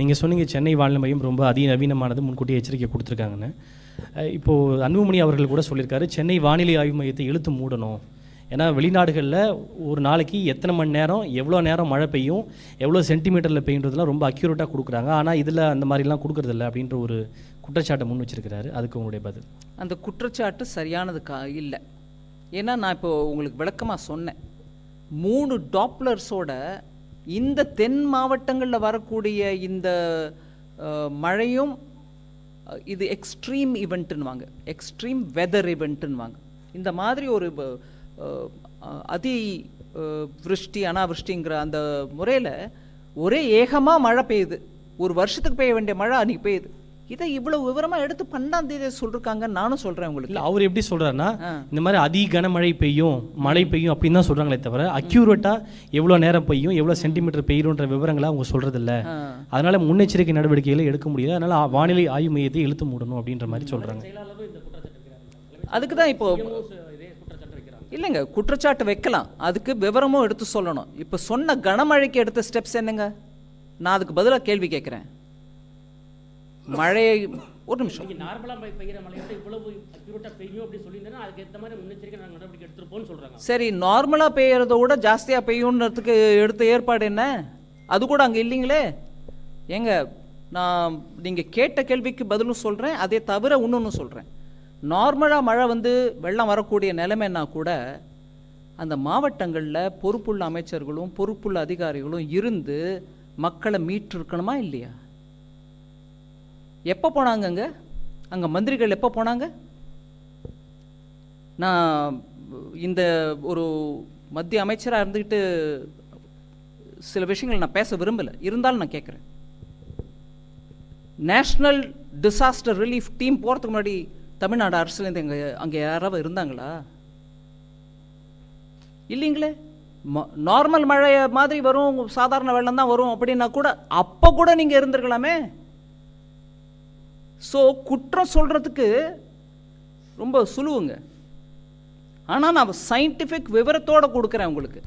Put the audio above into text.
நீங்கள் சொன்னீங்க சென்னை வானிலை மையம் ரொம்ப அதிநவீனமானது முன்கூட்டியே எச்சரிக்கை கொடுத்துருக்காங்கன்னு. இப்போது அன்புமணி அவர்கள் கூட சொல்லியிருக்காரு சென்னை வானிலை ஆய்வு மையத்தை இழுத்து மூடணும். ஏன்னா வெளிநாடுகளில் ஒரு நாளைக்கு எத்தனை மணி நேரம் எவ்வளோ நேரம் மழை பெய்யும் எவ்வளோ சென்டிமீட்டரில் பெய்யுன்றதுலாம் ரொம்ப அக்யூரேட்டாக கொடுக்குறாங்க. ஆனால் இதில் அந்த மாதிரிலாம் கொடுக்கறதில்ல அப்படின்ற ஒரு குற்றச்சாட்டை முன் வச்சிருக்கிறாரு. அதுக்கு உங்களுடைய பதில். அந்த குற்றச்சாட்டு சரியானது கா இல்லை. ஏன்னா நான் இப்போ உங்களுக்கு விளக்கமாக சொன்னேன். மூணு டாப்லர்ஸோட இந்த தென் மாவட்டங்களில் வரக்கூடிய இந்த மழையும் இது எக்ஸ்ட்ரீம் இவெண்ட்டுன்னுவாங்க எக்ஸ்ட்ரீம் வெதர் வாங்க இந்த மாதிரி ஒரு அதி விருஷ்டி அனாவிருஷ்டிங்கிற அந்த முறையில் ஒரே ஏகமாக மழை பெய்யுது. ஒரு வருஷத்துக்கு பெய்ய வேண்டிய மழை அன்றைக்கி பெய்யுது. இதை இவ்வளவு விவரமா எடுத்து பன்னெண்டாம் தேதி சொல்லிருக்காங்க நானும் சொல்றேன் உங்களுக்கு. இல்லை அவர் எப்படி சொல்கிறாருன்னா ஆ. இந்த மாதிரி அதி கனமழை பெய்யும் மழை பெய்யும் அப்படின்னு தான் சொல்கிறாங்களே தவிர அக்யூரேட்டாக எவ்வளோ நேரம் பெய்யும் எவ்வளோ சென்டிமீட்டர் பெய்யுன்ற விவரங்களை அவங்க சொல்கிறதில்ல ஆ. அதனால முன்னெச்சரிக்கை நடவடிக்கைகளை எடுக்க முடியாது அதனால வானிலை ஆய்வு மையத்தை இழுத்து மூடணும் அப்படின்ற மாதிரி சொல்கிறாங்க அதுக்கு தான் இப்போ இல்லைங்க குற்றச்சாட்டு வைக்கலாம். அதுக்கு விவரமும் எடுத்து சொல்லணும். இப்போ சொன்ன கனமழைக்கு எடுத்த ஸ்டெப்ஸ் என்னங்க? நான் அதுக்கு பதிலாக கேள்வி கேட்குறேன். மழையை ஒரு நிமிஷம். நார்மலாக மழை பெய்கிற மழையோட இவ்வளவு அக்யூரேட்டாக பெய்யும் அப்படி சொல்லியிருந்தேன்னா அதுக்கு ஏற்ற மாதிரி முன்னெச்சரிக்கை நாங்கள் நடவடிக்கை எடுத்துருப்போம்னு சொல்கிறாங்க சரி நார்மலாக பெய்யறத விட ஜாஸ்தியாக பெய்யுன்றதுக்கு எடுத்த ஏற்பாடு என்ன? அது கூட அங்கே இல்லைங்களே? ஏங்க நான் நீங்கள் கேட்ட கேள்விக்கு பதிலும் சொல்கிறேன் அதே தவிர இன்னொன்று சொல்கிறேன் நார்மலாக மழை வந்து வெள்ளம் வரக்கூடிய நிலைமைன்னா கூட அந்த மாவட்டங்களில் பொறுப்புள்ள அமைச்சர்களும் பொறுப்புள்ள அதிகாரிகளும் இருந்து மக்களை மீட்டிருக்கணுமா இல்லையா? எப்போ போனாங்க அங்கே அங்கே மந்திரிகள் எப்போ போனாங்க? நான் இந்த ஒரு மத்திய அமைச்சராக இருந்துக்கிட்டு சில விஷயங்கள் நான் பேச விரும்பலை. இருந்தாலும் நான் கேட்குறேன் நேஷ்னல் டிசாஸ்டர் ரிலீஃப் டீம் போகிறதுக்கு முன்னாடி தமிழ்நாடு அரசுலேருந்து எங்கே அங்கே யாராவது இருந்தாங்களா? இல்லைங்களே. நார்மல் மழை மாதிரி வரும் சாதாரண வெள்ளம் தான் வரும் அப்படின்னா கூட அப்போ கூட நீங்கள் இருந்திருக்கலாமே. ஸோ குற்றம் சொல்கிறதுக்கு ரொம்ப சுலுவுங்க ஆனால் நான் சயின்டிஃபிக் விவரத்தோடு கொடுக்குறேன் உங்களுக்கு.